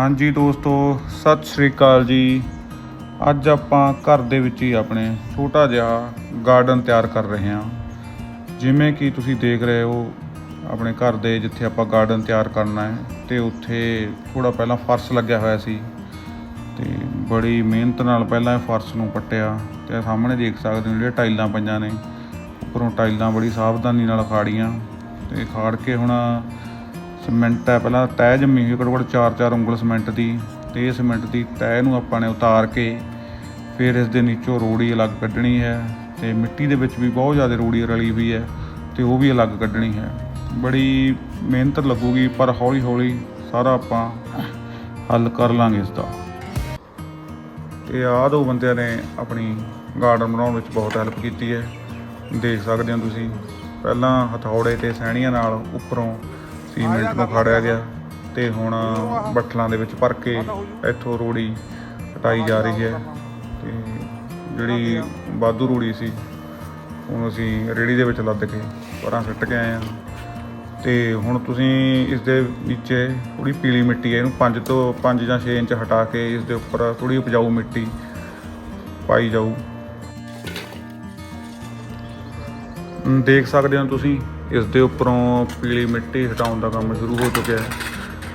ਹਾਂਜੀ ਦੋਸਤੋ, ਸਤਿ ਸ੍ਰੀ ਅਕਾਲ ਜੀ। ਅੱਜ ਆਪਾਂ ਘਰ ਦੇ ਵਿੱਚ ਹੀ ਆਪਣੇ ਛੋਟਾ ਜਿਹਾ ਗਾਰਡਨ ਤਿਆਰ ਕਰ ਰਹੇ ਹਾਂ। ਜਿਵੇਂ ਕਿ ਤੁਸੀਂ ਦੇਖ ਰਹੇ ਹੋ, ਆਪਣੇ ਘਰ ਦੇ ਜਿੱਥੇ ਆਪਾਂ ਗਾਰਡਨ ਤਿਆਰ ਕਰਨਾ ਹੈ, ਤੇ ਉੱਥੇ ਥੋੜਾ ਪਹਿਲਾਂ ਫਰਸ਼ ਲੱਗਿਆ ਹੋਇਆ ਸੀ। ਤੇ ਬੜੀ ਮਿਹਨਤ ਨਾਲ ਪਹਿਲਾਂ ਇਹ ਫਰਸ਼ ਨੂੰ ਪੱਟਿਆ ਤੇ ਸਾਹਮਣੇ ਦੇਖ ਸਕਦੇ ਹੋ ਜਿਹੜੇ ਟਾਈਲਾਂ ਪਈਆਂ ਨੇ। ਉੱਪਰੋਂ ਟਾਈਲਾਂ ਬੜੀ ਸਾਵਧਾਨੀ ਨਾਲ ਖਾੜੀਆਂ ਤੇ ਖਾੜ ਕੇ ਹੁਣ ਸੀਮੈਂਟ ਹੈ, ਪਹਿਲਾਂ ਤੈਅ ਜੰਮੀ ਹੋਈ ਘੱਟੋ ਘੱਟ 4-4 ਉਂਗਲ ਸੀਮੈਂਟ ਦੀ ਤੇ ਇਹ ਸੀਮੈਂਟ ਦੀ ਤੈਅ ਨੂੰ ਆਪਾਂ ਨੇ ਉਤਾਰ ਕੇ ਫਿਰ ਇਸ ਦੇ ਨੀਚੋਂ ਰੋੜੀ ਅਲੱਗ ਕੱਢਣੀ ਹੈ ਤੇ ਮਿੱਟੀ ਦੇ ਵਿੱਚ ਵੀ ਬਹੁਤ ਜ਼ਿਆਦਾ ਰੋੜੀ ਰਲੀ ਹੋਈ ਹੈ ਤੇ ਉਹ ਵੀ ਅਲੱਗ ਕੱਢਣੀ ਹੈ। ਬੜੀ ਮਿਹਨਤ ਲੱਗੂਗੀ, ਪਰ ਹੌਲੀ ਹੌਲੀ ਸਾਰਾ ਆਪਾਂ ਹੱਲ ਕਰ ਲਾਂਗੇ ਇਸ ਦਾ। ਤੇ ਆਹ ਦੋ ਬੰਦਿਆਂ ਨੇ ਆਪਣੀ ਗਾਰਡਨ ਬਣਾਉਣ ਵਿੱਚ ਬਹੁਤ ਹੈਲਪ ਕੀਤੀ ਹੈ। ਦੇਖ ਸਕਦੇ ਹੋ ਤੁਸੀਂ, ਪਹਿਲਾਂ ਹਥੌੜੇ ਤੇ ਸਹਿਣੀਆਂ ਨਾਲ ਉੱਪਰੋਂ ਸੀਮੈਂਟ ਨੂੰ ਫਾੜਿਆ ਗਿਆ ਤੇ ਹੁਣ ਬੱਠਲਾਂ ਦੇ ਵਿੱਚ ਭਰ ਕੇ ਇੱਥੋਂ ਰੋੜੀ ਹਟਾਈ ਜਾ ਰਹੀ ਹੈ ਤੇ ਜਿਹੜੀ ਬਾਦੂ ਰੂੜੀ ਸੀ, ਉਹਨੂੰ ਅਸੀਂ ਰੇੜੀ ਦੇ ਵਿੱਚ ਲੱਦ ਕੇ ਪਰਾਂ ਸਿੱਟ ਕੇ ਆਏ ਹਾਂ। ਤੇ ਹੁਣ ਤੁਸੀਂ ਇਸ ਦੇ ਵਿੱਚ ਥੋੜੀ ਪੀਲੀ ਮਿੱਟੀ ਹੈ, ਇਹਨੂੰ 5 ਤੋਂ 5 ਜਾਂ 6 ਇੰਚ ਹਟਾ ਕੇ ਇਸ ਦੇ ਉੱਪਰ ਥੋੜੀ ਉਪਜਾਊ ਮਿੱਟੀ ਪਾਈ ਜਾਊ। ਦੇਖ ਸਕਦੇ ਹੋ ਤੁਸੀਂ ਇਸ ਦੇ ਉੱਪਰੋਂ ਪੀਲੀ ਮਿੱਟੀ ਹਟਾਉਣ ਦਾ ਕੰਮ ਸ਼ੁਰੂ ਹੋ ਚੁੱਕਿਆ ਹੈ,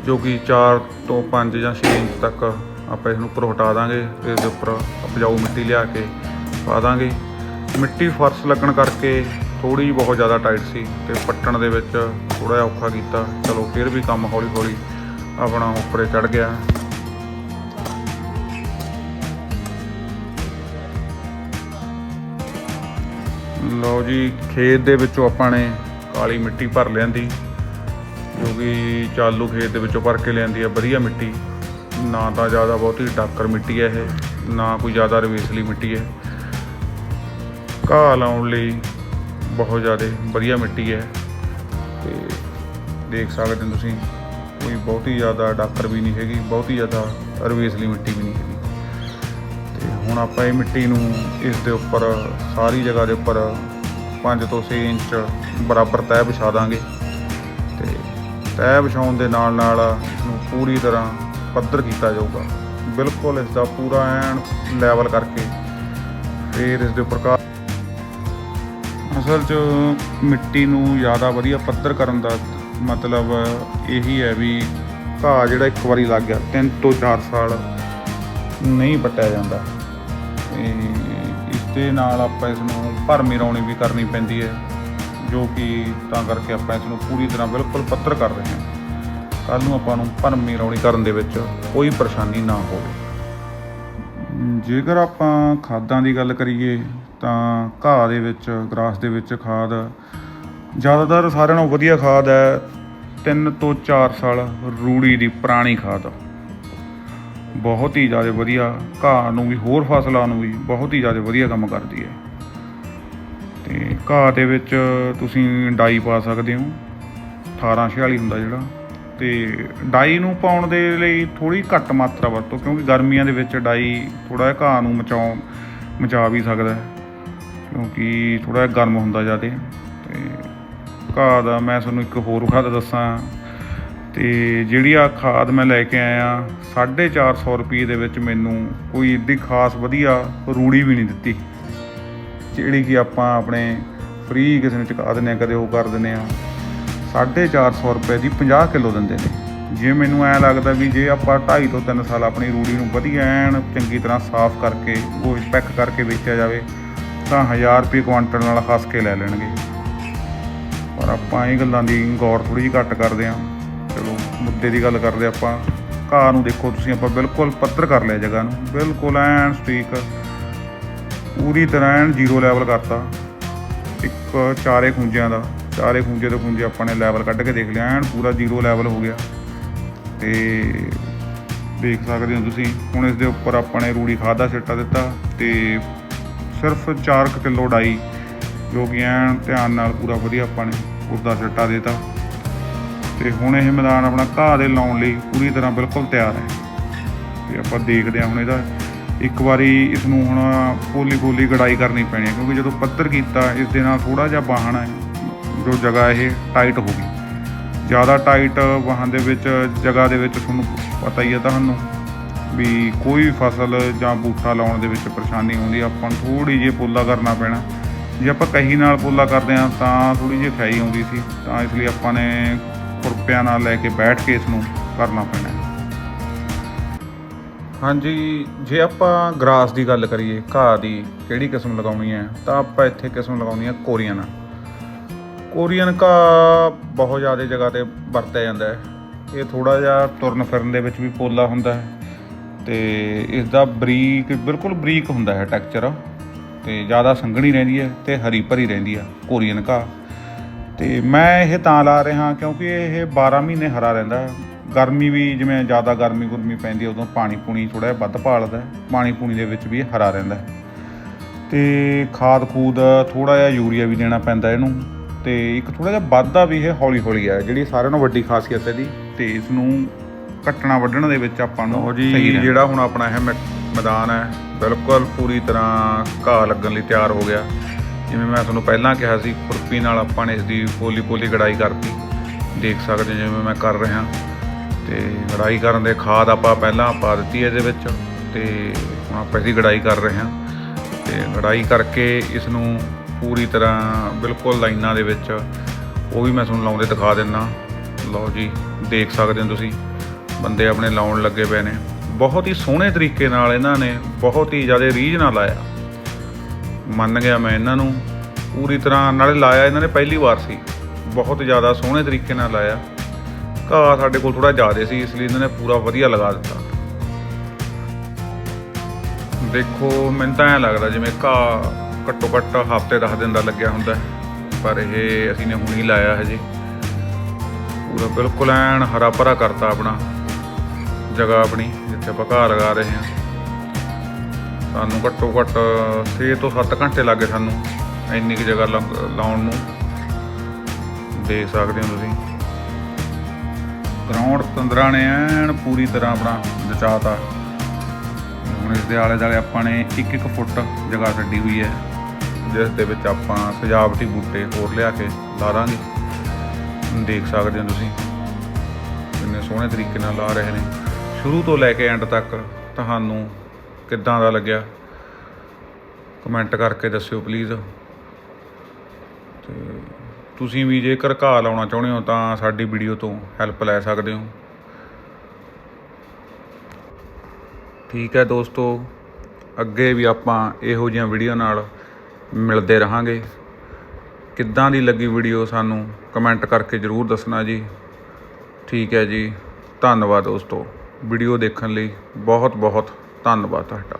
ਜੋ ਕਿ 4 ਤੋਂ 5 ਜਾਂ 6 ਇੰਚ ਤੱਕ ਆਪਾਂ ਇਸ ਨੂੰ ਉੱਪਰ ਹਟਾ ਦਾਂਗੇ ਤੇ ਇਸ ਦੇ ਉੱਪਰ ਉਪਜਾਊ ਮਿੱਟੀ ਲਿਆ ਕੇ ਪਾ ਦਾਂਗੇ। ਮਿੱਟੀ ਫਰਸ਼ ਲੱਗਣ ਕਰਕੇ ਥੋੜੀ ਜਿਹੀ ਬਹੁਤ ਜ਼ਿਆਦਾ ਟਾਈਟ ਸੀ ਤੇ ਪੱਟਣ ਦੇ ਵਿੱਚ ਥੋੜਾ ਜਿਹਾ ਔਖਾ ਕੀਤਾ। ਚਲੋ ਫਿਰ ਵੀ ਕੰਮ ਹੌਲੀ ਹੌਲੀ ਆਪਣਾ ਉੱਪਰੇ ਚੜ ਗਿਆ। ਲਓ ਜੀ, ਖੇਤ ਦੇ ਵਿੱਚੋਂ ਆਪਾਂ ਨੇ ਕਾਲੀ ਮਿੱਟੀ ਭਰ ਲਿਆਂਦੀ, ਜੋ ਕਿ ਚਾਲੂ ਖੇਤ ਦੇ ਵਿੱਚੋਂ ਭਰ ਕੇ ਲਿਆਂਦੀ ਹੈ ਵਧੀਆ ਮਿੱਟੀ। ਨਾ ਤਾਂ ਜ਼ਿਆਦਾ ਬਹੁਤੀ ਡਾਕਰ ਮਿੱਟੀ ਹੈ ਇਹ, ਨਾ ਕੋਈ ਜ਼ਿਆਦਾ ਰਵੇਸਲੀ ਮਿੱਟੀ ਹੈ ਘਾਹ ਲਾਉਣ ਲਈ ਬਹੁਤ ਜ਼ਿਆਦਾ ਵਧੀਆ ਮਿੱਟੀ ਹੈ ਤੇ ਦੇਖ ਸਕਦੇ ਹੋ ਤੁਸੀਂ, ਕੋਈ ਬਹੁਤੀ ਜ਼ਿਆਦਾ ਡਾਕਰ ਵੀ ਨਹੀਂ ਹੈਗੀ, ਬਹੁਤੀ ਜ਼ਿਆਦਾ ਰਵੇਸਲੀ ਮਿੱਟੀ ਵੀ ਨਹੀਂ ਹੈਗੀ। ਤੇ ਹੁਣ ਆਪਾਂ ਇਹ ਮਿੱਟੀ ਨੂੰ ਇਸ ਦੇ ਉੱਪਰ, ਸਾਰੀ ਜਗ੍ਹਾ ਦੇ ਉੱਪਰ 5 ਤੋਂ 6 ਇੰਚ ਬਰਾਬਰ ਤੈਅ ਵਿਛਾ ਦਾਂਗੇ। ਤੇ ਤੈਅ ਵਿਛਾਉਣ ਦੇ ਨਾਲ ਨਾਲ ਇਸ ਨੂੰ ਪੂਰੀ ਤਰ੍ਹਾਂ ਪੱਧਰ ਕੀਤਾ ਜਾਊਗਾ। ਬਿਲਕੁਲ ਇਸ ਦਾ ਪੂਰਾ ਐਨ ਲੈਵਲ ਕਰਕੇ ਫਿਰ ਇਸ ਦੇ ਉੱਪਰ ਘਾਹ ਅਸਲ 'ਚ ਮਿੱਟੀ ਨੂੰ ਜ਼ਿਆਦਾ ਵਧੀਆ ਪੱਧਰ ਕਰਨ ਦਾ ਮਤਲਬ ਇਹੀ ਹੈ ਵੀ ਘਾਹ ਜਿਹੜਾ ਇੱਕ ਵਾਰੀ ਲੱਗ ਗਿਆ 3 ਤੋਂ 4 ਸਾਲ ਨਹੀਂ ਪੱਟਿਆ ਜਾਂਦਾ। ਤੇ ਇਸ ਦੇ ਨਾਲ ਆਪਾਂ ਇਸ ਨੂੰ ਭਰਮੀ ਰੌਣੀ ਵੀ ਕਰਨੀ ਪੈਂਦੀ ਹੈ। ਜੋ ਕਿ ਤਾਂ ਕਰਕੇ ਆਪਾਂ ਇਸ ਨੂੰ ਪੂਰੀ ਤਰ੍ਹਾਂ ਬਿਲਕੁਲ ਪੱਤਰ ਕਰ ਰਹੇ ਹਾਂ। ਕੱਲ ਨੂੰ ਆਪਾਂ ਨੂੰ ਭਰਮੀ ਰੌਣੀ ਕਰਨ ਦੇ ਵਿੱਚ ਕੋਈ ਪਰੇਸ਼ਾਨੀ ਨਾ ਹੋਵੇ। ਜੇਕਰ ਆਪਾਂ ਖਾਦਾਂ ਦੀ ਗੱਲ ਕਰੀਏ, ਤਾਂ ਘਾਹ ਦੇ ਵਿੱਚ, ਗਰਾਸ ਦੇ ਵਿੱਚ ਖਾਦ ਜ਼ਿਆਦਾਤਰ ਸਾਰਿਆਂ ਨਾਲੋਂ ਵਧੀਆ ਖਾਦ ਹੈ 3 ਤੋਂ 4 ਸਾਲ ਰੂੜੀ ਦੀ ਪੁਰਾਣੀ ਖਾਦ। ਬਹੁਤ ਹੀ ਜ਼ਿਆਦਾ ਵਧੀਆ, ਘਾਹ ਨੂੰ ਵੀ, ਹੋਰ ਫਸਲਾਂ ਨੂੰ ਵੀ ਬਹੁਤ ਹੀ ਜ਼ਿਆਦਾ ਵਧੀਆ ਕੰਮ ਕਰਦੀ ਹੈ। ਤੇ ਘਾਹ ਦੇ ਵਿੱਚ ਤੁਸੀਂ ਡਾਈ ਪਾ ਸਕਦੇ ਹੋ। 1846 ਹੁੰਦਾ ਜਿਹੜਾ। ਤੇ ਡਾਈ ਨੂੰ ਪਾਉਣ ਦੇ ਲਈ ਥੋੜੀ ਘੱਟ ਮਾਤਰਾ ਵਰਤੋ, ਕਿਉਂਕਿ ਗਰਮੀਆਂ ਦੇ ਵਿੱਚ ਡਾਈ ਥੋੜਾ ਜਿਹਾ ਘਾਹ ਨੂੰ ਮਚਾਉ, ਮਚਾ ਵੀ ਸਕਦਾ ਕਿਉਂਕਿ ਥੋੜਾ ਜਿਹਾ ਗਰਮ ਹੁੰਦਾ ਜ਼ਿਆਦਾ। ਤੇ ਘਾਹ ਦਾ ਮੈਂ ਤੁਹਾਨੂੰ ਇੱਕ ਹੋਰ ਖਾਦ ਦੱਸਾਂ। ਤੇ ਜਿਹੜੀ ਆ ਖਾਦ ਮੈਂ ਲੈ ਕੇ ਆਇਆ 450 ਰੁਪਏ ਦੇ ਵਿੱਚ ਮੈਨੂੰ ਕੋਈ ਏਡੀ ਖਾਸ ਵਧੀਆ ਰੂੜੀ ਵੀ ਨਹੀਂ ਦਿੱਤੀ। ਜਿਹੜੀ ਕਿ ਆਪਾਂ ਆਪਣੇ ਫ੍ਰੀ ਕਿਸੇ ਨੂੰ ਚੁਕਾ ਦਿੰਦੇ ਆ ਕਦੇ ਉਹ ਕਰ ਦਿੰਦੇ ਆ 450 ਰੁਪਏ ਦੀ 50 ਕਿਲੋ ਦਿੰਦੇ ਨੇ। ਜੇ ਮੈਨੂੰ ਐ ਲੱਗਦਾ ਵੀ ਜੇ ਆਪਾਂ 2.5 ਤੋਂ 3 ਸਾਲ ਆਪਣੀ ਰੂੜੀ ਨੂੰ ਵਧੀਆ ਐਨ ਚੰਗੀ ਤਰ੍ਹਾਂ ਸਾਫ਼ ਕਰਕੇ, ਉਹ ਪੈਕ ਕਰਕੇ ਵੇਚਿਆ ਜਾਵੇ, ਤਾਂ 1000 ਰੁਪਏ ਕੁਆਂਟਲ ਨਾਲ ਹੱਸ ਕੇ ਲੈ ਲੈਣਗੇ। ਪਰ ਆਪਾਂ ਇਹ ਗੱਲਾਂ ਦੀ ਗੌਰ ਥੋੜੀ ਜਿਹੀ ਘੱਟ ਕਰਦੇ ਆ ਚਲੋ, ਮੁੱਦੇ ਦੀ ਗੱਲ ਕਰਦੇ ਆਪਾਂ। ਘਾਹ ਨੂੰ ਦੇਖੋ ਤੁਸੀਂ, ਆਪਾਂ ਬਿਲਕੁਲ ਪੱਧਰ ਕਰ ਲਿਆ ਜਗ੍ਹਾ ਨੂੰ। ਬਿਲਕੁਲ ਐਨ ਸਟੀਕ ਪੂਰੀ ਤਰ੍ਹਾਂ ਐਨ ਜ਼ੀਰੋ ਲੈਵਲ ਕਰਤਾ। ਇੱਕ, ਚਾਰੇ ਖੁੰਝਿਆਂ ਦਾ। ਚਾਰੇ ਖੁੰਝੇ ਤੋਂ ਖੁੰਝੇ ਆਪਾਂ ਨੇ ਲੈਵਲ ਕੱਢ ਕੇ ਦੇਖ ਲਿਆ, ਐਨ ਪੂਰਾ ਜ਼ੀਰੋ ਲੈਵਲ ਹੋ ਗਿਆ। ਤੇ ਦੇਖ ਸਕਦੇ ਹੋ ਤੁਸੀਂ, ਹੁਣ ਇਸ ਦੇ ਉੱਪਰ ਆਪਾਂ ਨੇ ਰੂੜੀ ਖਾਦ ਦਾ ਸਿੱਟਾ ਦਿੱਤਾ ਤੇ ਸਿਰਫ 4 ਕਿਲੋ ਡਾਈ, ਜੋ ਕਿ ਐਨ ਧਿਆਨ ਨਾਲ ਪੂਰਾ ਵਧੀਆ ਆਪਾਂ ਨੇ ਉਸਦਾ ਸਿੱਟਾ ਦਿੱਤਾ। ਤੇ ਹੁਣ ਇਹ ਮੈਦਾਨ ਆਪਣਾ ਘਾਹ ਦੇ ਲਾਉਣ ਲਈ ਪੂਰੀ ਤਰ੍ਹਾਂ ਬਿਲਕੁਲ ਤਿਆਰ ਹੈ। ਤੇ ਆਪਾਂ ਦੇਖਦੇ ਹਾਂ ਹੁਣ ਇਹਦਾ ਇੱਕ ਵਾਰੀ ਇਸ ਨੂੰ ਹੁਣ ਪੋਲੀ ਪੋਲੀ ਗੜਾਈ ਕਰਨੀ ਪੈਣੀ ਹੈ, ਕਿਉਂਕਿ ਜਦੋਂ ਪੱਧਰ ਕੀਤਾ, ਇਸ ਦੇ ਨਾਲ ਥੋੜਾ ਜਿਹਾ ਬਾਹਣ ਹੈ, ਜੋ ਜਗ੍ਹਾ ਇਹ ਟਾਈਟ ਹੋ ਗਈ। ਜ਼ਿਆਦਾ ਟਾਈਟ ਵਾਹਨ ਦੇ ਵਿੱਚ, ਜਗ੍ਹਾ ਦੇ ਵਿੱਚ ਤੁਹਾਨੂੰ ਪਤਾ ਹੀ ਹੈ ਤੁਹਾਨੂੰ ਵੀ ਕੋਈ ਵੀ ਫਸਲ ਜਾਂ ਬੂਟਾ ਲਾਉਣ ਦੇ ਵਿੱਚ ਪਰੇਸ਼ਾਨੀ ਹੁੰਦੀ, ਆਪਾਂ ਨੂੰ ਥੋੜੀ ਜਿਹੀ ਪੋਲਾ ਕਰਨਾ ਪੈਣਾ। ਜੇ ਆਪਾਂ ਕਹੀ ਨਾਲ ਪੋਲਾ ਕਰਦੇ ਹਾਂ, ਤਾਂ ਥੋੜੀ ਜਿਹੀ ਖਾਈ ਆਉਂਦੀ ਸੀ, ਤਾਂ ਇਸ ਲਈ ਆਪਾਂ ਨੇ ਖੁਰਪਿਆਂ ਨਾਲ ਲੈ ਕੇ ਬੈਠ ਕੇ ਇਸ ਨੂੰ ਕਰਨਾ ਪੈਣਾ। ਹਾਂਜੀ, ਜੇ ਆਪਾਂ ਗ੍ਰਾਸ ਦੀ ਗੱਲ ਕਰੀਏ, ਘਾਹ ਦੀ ਕਿਹੜੀ ਕਿਸਮ ਲਗਾਉਣੀ ਹੈ, ਤਾਂ ਆਪਾਂ ਇੱਥੇ ਕਿਸਮ ਲਗਾਉਣੀ ਹੈ ਕੋਰੀਅਨ। ਕੋਰੀਅਨ ਘਾਹ ਬਹੁਤ ਜ਼ਿਆਦਾ ਜਗ੍ਹਾ ਤੇ ਵਰਤਿਆ ਜਾਂਦਾ ਹੈ। ਇਹ ਥੋੜਾ ਜਿਹਾ ਤੁਰਨ ਫਿਰਨ ਦੇ ਵਿੱਚ ਵੀ ਪੋਲਾ ਹੁੰਦਾ ਹੈ ਤੇ ਇਸ ਦਾ ਬਰੀਕ, ਬਿਲਕੁਲ ਬਰੀਕ ਹੁੰਦਾ ਹੈ ਟੈਕਸਚਰ। ਤੇ ਜ਼ਿਆਦਾ ਸੰਘਣੀ ਰਹਿੰਦੀ ਹੈ ਤੇ ਹਰੀ ਭਰੀ ਰਹਿੰਦੀ ਹੈ ਕੋਰੀਅਨ ਘਾਹ। ਤੇ ਮੈਂ ਇਹ ਤਾਂ ਲਾ ਰਿਹਾ ਕਿਉਂਕਿ ਇਹ 12 ਮਹੀਨੇ ਹਰਾ ਰਹਿੰਦਾ ਹੈ। ਗਰਮੀ ਵੀ ਜਿਵੇਂ ਜ਼ਿਆਦਾ ਗਰਮੀ ਗੁਰਮੀ ਪੈਂਦੀ ਹੈ ਉਦੋਂ ਪਾਣੀ ਪੂਣੀ ਥੋੜਾ ਜਿਹਾ ਵੱਧ ਭਾਲਦਾ ਹੈ। ਪਾਣੀ ਪੂਣੀ ਦੇ ਵਿੱਚ ਵੀ ਹਰਾ ਰਹਿੰਦਾ ਹੈ। ਤੇ ਖਾਦ ਖੂਦ ਥੋੜਾ ਜਿਹਾ ਯੂਰੀਆ ਵੀ ਦੇਣਾ ਪੈਂਦਾ ਇਹਨੂੰ। ਤੇ ਇੱਕ ਥੋੜਾ ਜਿਹਾ ਵੱਧਦਾ ਵੀ ਇਹ ਹੌਲੀ ਹੌਲੀ ਹੈ ਜਿਹੜੀ ਸਾਰਿਆਂ ਨਾਲੋਂ ਵੱਡੀ ਖਾਸੀਅਤ ਇਹਦੀ। ਤੇ ਇਸ ਨੂੰ ਕੱਟਣਾ ਵੱਢਣ ਦੇ ਵਿੱਚ ਆਪਾਂ ਨੂੰ ਜੀ, ਸਹੀ ਜਿਹੜਾ ਹੁਣ ਆਪਣਾ ਇਹ ਮੈਦਾਨ ਹੈ ਬਿਲਕੁਲ ਪੂਰੀ ਤਰ੍ਹਾਂ ਘਾਹ ਲੱਗਣ ਲਈ ਤਿਆਰ ਹੋ ਗਿਆ। ਜਿਵੇਂ ਮੈਂ ਤੁਹਾਨੂੰ ਪਹਿਲਾਂ ਕਿਹਾ ਸੀ ਖੁਰਪੀ ਨਾਲ ਆਪਾਂ ਨੇ ਇਸ ਦੀ ਪੋਲੀ ਪੋਲੀ ਗੜਾਈ ਕਰਤੀ। ਦੇਖ ਸਕਦੇ ਹੋ ਜਿਵੇਂ ਮੈਂ ਕਰ ਰਿਹਾ। ਤੇ ਗੜਾਈ ਕਰਨ ਦੇ ਖਾਦ ਆਪਾਂ ਪਹਿਲਾਂ ਪਾ ਦਿੱਤੀ ਇਹਦੇ ਵਿੱਚ ਤੇ ਹੁਣ ਆਪਾਂ ਇਹਦੀ ਗੜਾਈ ਕਰ ਰਹੇ ਹਾਂ। ਤੇ ਗੜਾਈ ਕਰਕੇ ਇਸ ਨੂੰ ਪੂਰੀ ਤਰ੍ਹਾਂ ਬਿਲਕੁਲ ਲਾਈਨਾਂ ਦੇ ਵਿੱਚ ਉਹ ਵੀ ਮੈਂ ਤੁਹਾਨੂੰ ਲਾਉਂਦੇ ਦਿਖਾ ਦਿੰਦਾ ਲਓ ਜੀ, ਦੇਖ ਸਕਦੇ ਹੋ ਤੁਸੀਂ, ਬੰਦੇ ਆਪਣੇ ਲਾਉਣ ਲੱਗੇ ਪਏ ਨੇ। ਬਹੁਤ ਹੀ ਸੋਹਣੇ ਤਰੀਕੇ ਨਾਲ ਇਹਨਾਂ ਨੇ ਬਹੁਤ ਹੀ ਜ਼ਿਆਦਾ ਰੀਝ ਨਾਲ ਲਾਇਆ। ਮੰਨ ਗਿਆ ਮੈਂ ਇਹਨਾਂ ਨੂੰ, ਪੂਰੀ ਤਰ੍ਹਾਂ ਨਾਲੇ ਲਾਇਆ ਇਹਨਾਂ ਨੇ ਪਹਿਲੀ ਵਾਰ ਸੀ। ਬਹੁਤ ਜ਼ਿਆਦਾ ਸੋਹਣੇ ਤਰੀਕੇ ਨਾਲ ਲਾਇਆ। ਘਾਹ ਸਾਡੇ ਕੋਲ ਥੋੜਾ ਜ਼ਿਆਦਾ ਸੀ, ਇਸ ਲਈ ਇਹਨਾਂ ਨੇ ਪੂਰਾ ਵਧੀਆ ਲਗਾ ਦਿੱਤਾ। ਦੇਖੋ, ਮੈਨੂੰ ਤਾਂ ਐਂ ਲੱਗਦਾ ਜਿਵੇਂ ਘਾਹ ਘੱਟੋ ਘੱਟ ਹਫ਼ਤੇ 10 ਦਿਨ ਦਾ ਲੱਗਿਆ ਹੁੰਦਾ ਪਰ ਇਹ ਅਸੀਂ ਨੇ ਹੁਣੀ ਲਾਇਆ ਹਜੇ ਪੂਰਾ ਬਿਲਕੁਲ ਐਨ ਹਰਾ ਭਰਾ ਕਰਤਾ ਆਪਣਾ, ਜਗ੍ਹਾ ਆਪਣੀ, ਜਿੱਥੇ ਆਪਾਂ ਘਾਹ ਲਗਾ ਰਹੇ ਹਾਂ। ਸਾਨੂੰ ਘੱਟੋ ਘੱਟ 6 ਤੋਂ 7 ਘੰਟੇ ਲੱਗੇ ਸਾਨੂੰ, ਇੰਨੀ ਕੁ ਜਗ੍ਹਾ ਲਾ- ਲਾਉਣ ਨੂੰ। ਦੇਖ ਸਕਦੇ ਹੋ ਤੁਸੀਂ। ਗਰਾਊਂਡ ਤੰਦਰਾਂ ਨੇ ਐਨ ਪੂਰੀ ਤਰ੍ਹਾਂ ਆਪਣਾ ਜਚਾਤਾ। ਹੁਣ ਇਸ ਦੇ ਆਲੇ ਦੁਆਲੇ ਆਪਾਂ ਨੇ ਇੱਕ ਇੱਕ ਫੁੱਟ ਜਗ੍ਹਾ ਛੱਡੀ ਹੋਈ ਹੈ, ਜਿਸ ਦੇ ਵਿੱਚ ਆਪਾਂ ਸਜਾਵਟੀ ਬੂਟੇ ਹੋਰ ਲਿਆ ਕੇ ਲਾ ਦਾਂਗੇ। ਦੇਖ ਸਕਦੇ ਹੋ ਤੁਸੀਂ, ਕਿੰਨੇ ਸੋਹਣੇ ਤਰੀਕੇ ਨਾਲ ਲਾ ਰਹੇ ਨੇ। ਸ਼ੁਰੂ ਤੋਂ ਲੈ ਕੇ ਐਂਡ ਤੱਕ ਤੁਹਾਨੂੰ ਕਿੱਦਾਂ ਦਾ ਲੱਗਿਆ? ਕਮੈਂਟ ਕਰਕੇ ਦੱਸਿਓ ਪਲੀਜ਼ ਤੁਸੀਂ ਵੀ ਜੇਕਰ ਘਾਹ ਲਾਉਣਾ ਚਾਹੁੰਦੇ ਹੋ ਤਾਂ ਸਾਡੀ ਵੀਡੀਓ ਤੋਂ ਹੈਲਪ ਲੈ ਸਕਦੇ ਹੋ। ਠੀਕ ਹੈ ਦੋਸਤੋ, ਅੱਗੇ ਵੀ ਆਪਾਂ ਇਹੋ ਜਿਹੀਆਂ ਵੀਡੀਓ ਨਾਲ ਮਿਲਦੇ ਰਹਾਂਗੇ। ਕਿੱਦਾਂ ਦੀ ਲੱਗੀ ਵੀਡੀਓ ਸਾਨੂੰ ਕਮੈਂਟ ਕਰਕੇ ਜਰੂਰ ਦੱਸਣਾ ਜੀ। ਠੀਕ ਹੈ ਜੀ, ਧੰਨਵਾਦ ਦੋਸਤੋ। ਵੀਡੀਓ ਦੇਖਣ ਲਈ ਬਹੁਤ ਬਹੁਤ ਧੰਨਵਾਦ ਤੁਹਾਡਾ।